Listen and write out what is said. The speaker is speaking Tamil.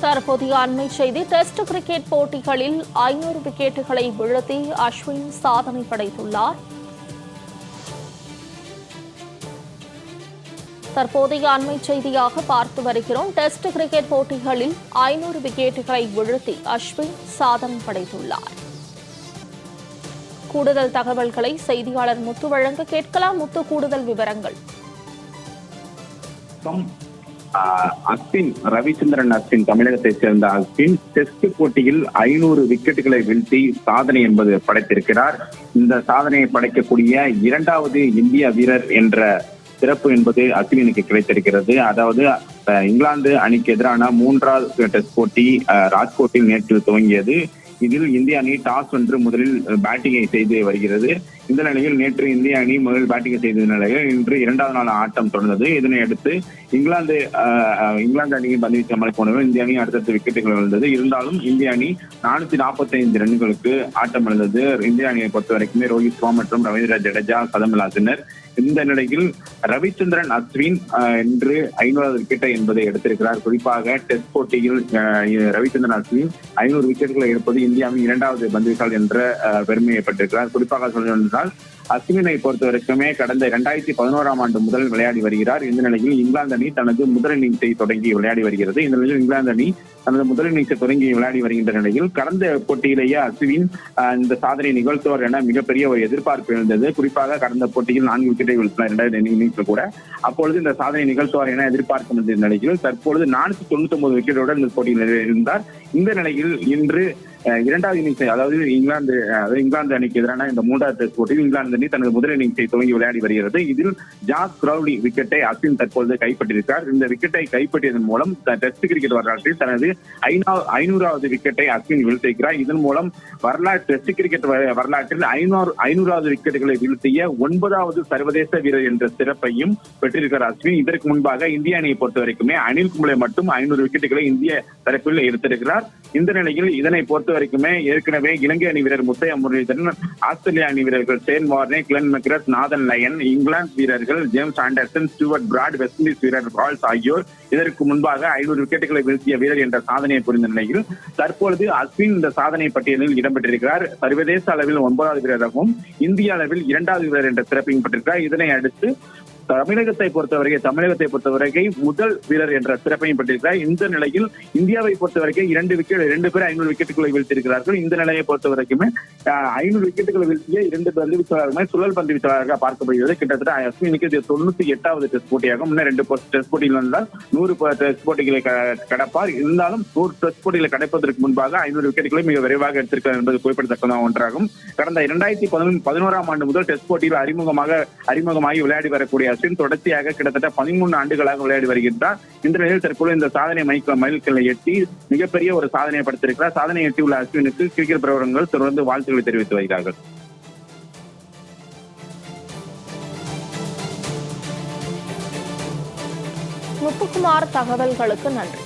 தற்போதைய அண்மை செய்தி டெஸ்ட் கிரிக்கெட் போட்டிகளில் ஐநூறு விக்கெட்டுகளை வீழ்த்தி அஸ்வின் சாதனை படைத்துள்ளார். தற்போதைய அண்மை செய்தியாக பார்த்து வருகிறோம். டெஸ்ட் கிரிக்கெட் போட்டிகளில் ஐநூறு விக்கெட்டுகளை வீழ்த்தி அஸ்வின் சாதனை படைத்துள்ளார். கூடுதல் தகவல்களை செய்தியாளர் முத்து வழங்க கேட்கலாம். முத்து கூடுதல் விவரங்கள். அஸ்வின் ரவிச்சந்திரன் அஸ்வின் தமிழகத்தை சேர்ந்த அஸ்வின் டெஸ்ட் போட்டியில் ஐநூறு விக்கெட்டுகளை வீழ்த்தி சாதனை என்பது படைத்திருக்கிறார். இந்த சாதனையை படைக்கக்கூடிய இரண்டாவது இந்திய வீரர் என்ற சிறப்பு என்பது அஸ்வினுக்கு கிடைத்திருக்கிறது. அதாவது இங்கிலாந்து அணிக்கு எதிரான மூன்றாவது டெஸ்ட் போட்டி ராஜ்கோட்டில் நேற்று துவங்கியது. இதில் இந்திய அணி டாஸ் வென்று முதலில் பேட்டிங்கை செய்து வருகிறது. இந்த நிலையில் நேற்று இந்திய அணி முதல் பேட்டிங் செய்த நிலையில் இன்று இரண்டாவது நாள் ஆட்டம் தொடர்ந்தது. இதனை அடுத்து இங்கிலாந்து இங்கிலாந்து அணியின் பந்து வீச்சு அமலை போனவர் இந்திய அணி அடுத்தடுத்து விக்கெட்டுகள் விழுந்தது. இருந்தாலும் இந்திய அணி நானூத்தி நாற்பத்தி ஐந்து ரன்களுக்கு ஆட்டம் இழந்தது இந்திய அணியை பொறுத்த வரைக்குமே ரோஹித் சர்மா மற்றும் ரவீந்திர ஜடேஜா கதமிலாசினர் இந்த நிலையில் ரவிச்சந்திரன் அஸ்வின் என்று இன்று ஐநூறாவது விக்கெட்டை என்பதை எடுத்திருக்கிறார். குறிப்பாக டெஸ்ட் போட்டியில் ரவிச்சந்திரன் அஸ்வின் ஐநூறு விக்கெட்டுகளை எடுப்பது இந்தியாவின் இரண்டாவது பந்து என்ற பெருமையை பெற்றிருக்கிறார். குறிப்பாக சொல்ல அஸ்வினை பொறுத்த வரைக்குமே கடந்த இரண்டாயிரத்தி பதினோராம் ஆண்டு முதல் விளையாடி வருகிறார். இந்த நிலையில் இங்கிலாந்து அணி தனது முதல் இன்னிங்ஸை தொடங்கி விளையாடி வருகிறது. இந்த நிலையில் இங்கிலாந்து அணி தனது முதல் இன்னிங்ஸை தொடங்கி விளையாடி வருகின்ற நிலையில் கடந்த போட்டியிலேயே அஸ்வின் இந்த சாதனை நிகழ்த்துவார் என மிகப்பெரிய ஒரு எதிர்பார்ப்பு இருந்தது. குறிப்பாக கடந்த போட்டியில் நான்கு விக்கெட்டை வீழ்த்தினார் இரண்டாயிரத்தி இன்னிங்ஸ்ல கூட. அப்பொழுது இந்த சாதனை நிகழ்த்துவார் என எதிர்பார்க்கும் நிலையில் தற்பொழுது நானூத்தி தொண்ணூத்தி ஒன்பது விக்கெட்டோட இந்த போட்டியில் இருந்தார். இந்த நிலையில் இன்று இரண்டாவது இன்னிங்ஸ் அதாவது இங்கிலாந்து அதாவது இங்கிலாந்து அணிக்கு எதிரான இந்த மூன்றாவது டெஸ்ட் போட்டியில் இங்கிலாந்து அணி தனது முதல் இன்னிங்ஸை துவங்கி விளையாடி வருகிறது. இதில் ஜாஸ் கிரௌலி விக்கெட்டை அஸ்வின் தற்பொழுது கைப்பற்றியிருக்கார் இந்த விக்கெட்டை கைப்பற்றியதன் மூலம் டெஸ்ட் கிரிக்கெட் வரலாற்றில் தனது ஐநூறாவது விக்கெட்டை அஸ்வின் வீழ்த்திருக்கிறார் இதன் மூலம் வரலாற்று டெஸ்ட் கிரிக்கெட் வரலாற்றில் ஐநூறு ஐநூறாவது விக்கெட்டுகளை வீழ்த்திய ஒன்பதாவது சர்வதேச வீரர் என்ற சிறப்பையும் பெற்றிருக்கிறார் அஸ்வின் இதற்கு முன்பாக இந்திய அணியை பொறுத்த வரைக்குமே அனில் கும்ளே மட்டும் ஐநூறு விக்கெட்டுகளை இந்திய தரப்பில் எடுத்திருக்கிறார். இந்த நிலையில் இதனை பொறுத்த வரைக்குமே ஏற்கனவே இலங்கை அணி வீரர் முத்தைய முரளிதரன் ஆஸ்திரேலிய அணி வீரர்கள் Shane Warne Glenn McGrath Nathan Lyon England வீரர்கள் James Anderson Stuart Broad West Indies வீரர் ரால்ஸ் ஆகியோர் இதற்கு முன்பாக ஐநூறு விக்கெட்டுகளை வீழ்த்திய வீரர் என்ற சாதனையை புரிந்த நிலையில் தற்பொழுது அஸ்வின் இந்த சாதனை பட்டியலில் இடம்பெற்றிருக்கிறார். சர்வதேச அளவில் ஒன்பதாவது வீரராகவும் இந்திய அளவில் இரண்டாவது வீரர் என்ற சிறப்பையும் பெற்றிருக்கிறார். இதனை அடுத்து தமிழகத்தை பொறுத்தவரை தமிழகத்தை பொறுத்தவரை முதல் வீரர் என்ற சிறப்பையும் பெற்றிருக்கிறார். இந்த நிலையில் இந்தியாவை பொறுத்தவரைக்கும் இரண்டு விக்கெட் இரண்டு பேர் ஐநூறு விக்கெட்டுகளை வீழ்த்திருக்கிறார்கள் இந்த நிலையை பொறுத்த வரைக்குமே ஐநூறு விக்கெட்டுகளை வீழ்த்திய இரண்டு பந்து வீச்சாளர்களுமே சுழல் பந்து வீச்சாளராக பார்க்கப்படுகிறது. கிட்டத்தட்ட அஸ்வினுக்கு இது தொண்ணூத்தி எட்டாவது டெஸ்ட் போட்டியாகும். இன்னும் ரெண்டு டெஸ்ட் போட்டியில் இருந்தால் நூறு டெஸ்ட் போட்டிகளை கடப்பார். இருந்தாலும் நூறு டெஸ்ட் போட்டிகளை கடப்பதற்கு முன்பாக ஐநூறு விக்கெட்டுகளை மிக விரைவாக எடுத்திருக்கிறார் என்பது குறிப்பிடத்தக்கதான் ஒன்றாகும். கடந்த இரண்டாயிரத்தி பதினோராம் ஆண்டு முதல் டெஸ்ட் போட்டியில் அறிமுகமாக அறிமுகமாகி விளையாடி வரக்கூடிய அஸ்வின் தொடர்ச்சியாக கிட்டத்தட்ட பதிமூணு ஆண்டுகளாக விளையாடி வருகின்றார். இந்த நிலையில் தற்போது இந்த சாதனை மைக்க மைல்கல்லை எட்டி மிகப்பெரிய ஒரு சாதனையை படுத்திருக்கிறார். சாதனை எட்டியுள்ள அஸ்வினுக்கு கிரிக்கெட் பிரபலங்கள் தொடர்ந்து வாழ்த்துக்களை தெரிவித்து வருகிறார்கள். முத்துக்குமார் தகவல்களுக்கு நன்றி.